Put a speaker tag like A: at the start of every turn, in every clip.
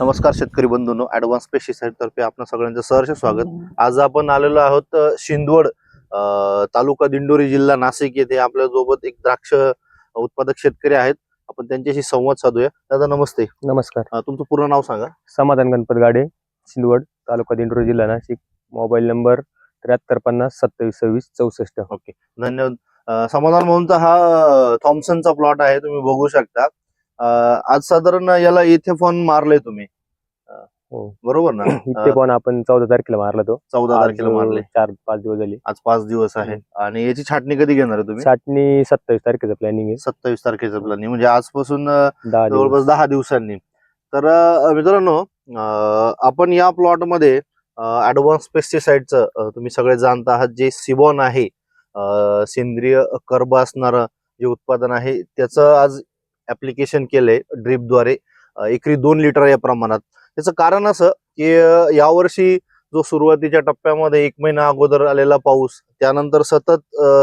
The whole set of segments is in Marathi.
A: नमस्कार शेतकरी बंधूंनो ऍडव्हान्स पेस्टिसाइड तर्फे आपलं सगळ्यांचं सहर्ष स्वागत. आज आपण आलेलो आहोत शिंदवड तालुका दिंडोरी जिल्हा नाशिक येथे आपल्यासोबत एक द्राक्ष उत्पादक शेतकरी आहेत. आपण त्यांच्याशी संवाद साधूया. दादा नमस्ते.
B: नमस्कार.
A: तुमचं पूर्ण नाव सांगा.
B: समाधान गणपत गाडे शिंदवड तालुका दिंडोरी जिल्हा नाशिक. मोबाईल नंबर त्र्याहत्तर पन्नास सत्तावीस सव्वीस चौसष्ट.
A: धन्यवाद. अ, समाधान भाऊंचा हा थॉम्सनचा प्लॉट आहे तुम्ही बघू शकता. आज साधारण याला इथे फोन मारले तुम्ही.
B: हो.
A: बरोबर ना?
B: इथे पण आपण चौदा तारखेला मारला तो.
A: चौदा
B: आज,
A: तारखेला मारले.
B: चार पाच दिवस झाले.
A: आज पाच दिवस आहे. आणि याची छाटणी कधी घेणार आहे तुम्ही?
B: साठनी सत्तावीस तारखेचं प्लॅनिंग आहे.
A: सत्तावीस तारखेचं प्लॅनिंग म्हणजे आजपासून अ,
B: दहा दिवस.
A: जवळपास दहा दिवसांनी. तर अ, मित्रांनो अ, आपण या प्लॉटमध्ये ऍडव्हान्स पेस्टिसाइडचं तुम्ही सगळे जाणता आहात जे सिबॉन आहे. सेंद्रिय कर्ब असणारं जे उत्पादन आहे त्याचं आज ॲप्लिकेशन केलंय ड्रीपद्वारे. एकरी दोन लिटर या प्रमाणात. त्याचं कारण असं की यावर्षी जो सुरुवातीच्या टप्प्यामध्ये एक महिना अगोदर आलेला पाऊस त्यानंतर सतत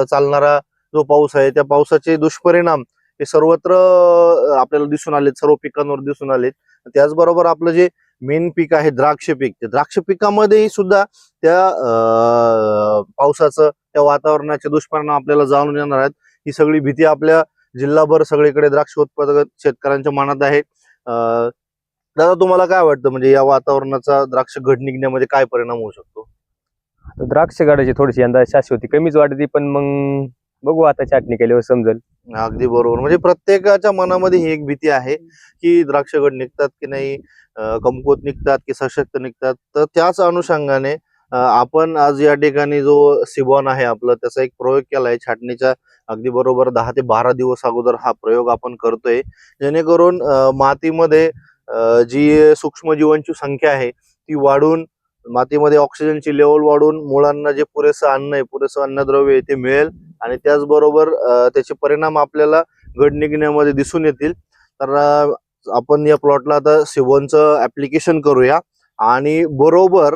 A: चालणारा जो पाऊस आहे त्या पावसाचे दुष्परिणाम हे सर्वत्र आपल्याला दिसून आलेत सर्व पिकांवर दिसून आलेत. त्याचबरोबर आपलं जे मेन पीक आहे द्राक्ष पीक. ते द्राक्ष पिकामध्येही सुद्धा त्या अ, पावसाचं त्या वातावरणाचे दुष्परिणाम आपल्याला जाणून येणार आहेत. ही सगळी भीती आपल्या जिल्हाभर सगळीकडे द्राक्ष उत्पादक शेतकऱ्यांच्या मनात आहे. दादा तुम्हाला काय वाटतं? म्हणजे या वातावरणाचा द्राक्ष घड निघण्यामध्ये काय परिणाम होऊ शकतो?
B: द्राक्ष गाड्याची थोडीशी यंदा शाश्वती कमीच वाटते पण मग बघू आता छाटणी केल्यावर समजेल.
A: अगदी बरोबर. म्हणजे प्रत्येकाच्या मनामध्ये ही एक भीती आहे की द्राक्ष घड निघतात की नाही? कमकुवत निघतात की सशक्त निघतात. तर त्याच अनुषंगाने आपण आज या ठिकाणी जो सिबॉन आहे आपलं त्याचा एक प्रयोग केला आहे छाटणीच्या अगदी बरोबर दहा ते बारा दिवस अगोदर हा प्रयोग आपण करतोय. जेणेकरून मातीमध्ये जी सूक्ष्मजीवांची संख्या आहे ती वाढून मातीमध्ये ऑक्सिजनची लेवल वाढून मुळांना जे पुरेसं अन्न आहे पुरेसं अन्नद्रव्य आहे ते मिळेल. आणि त्याचबरोबर त्याचे परिणाम आपल्याला घड निघण्यामध्ये दिसून येतील. तर आपण या प्लॉटला आता शिवनचं ऍप्लिकेशन करूया. आणि बरोबर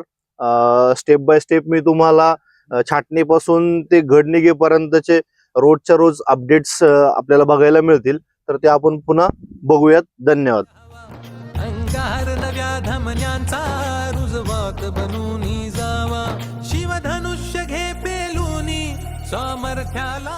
A: स्टेप बाय स्टेप मी तुम्हाला छाटणीपासून ते घडनिगेपर्यंतचे रोजच्या रोज अपडेट्स आपल्याला बघायला मिळतील. तर ते आपण पुन्हा बघूयात. धन्यवाद.
C: अंगार नव्या धमन्यांचा रुजवात जावा. शिवधनुष्य घे पेलूनी सामर्थ्याला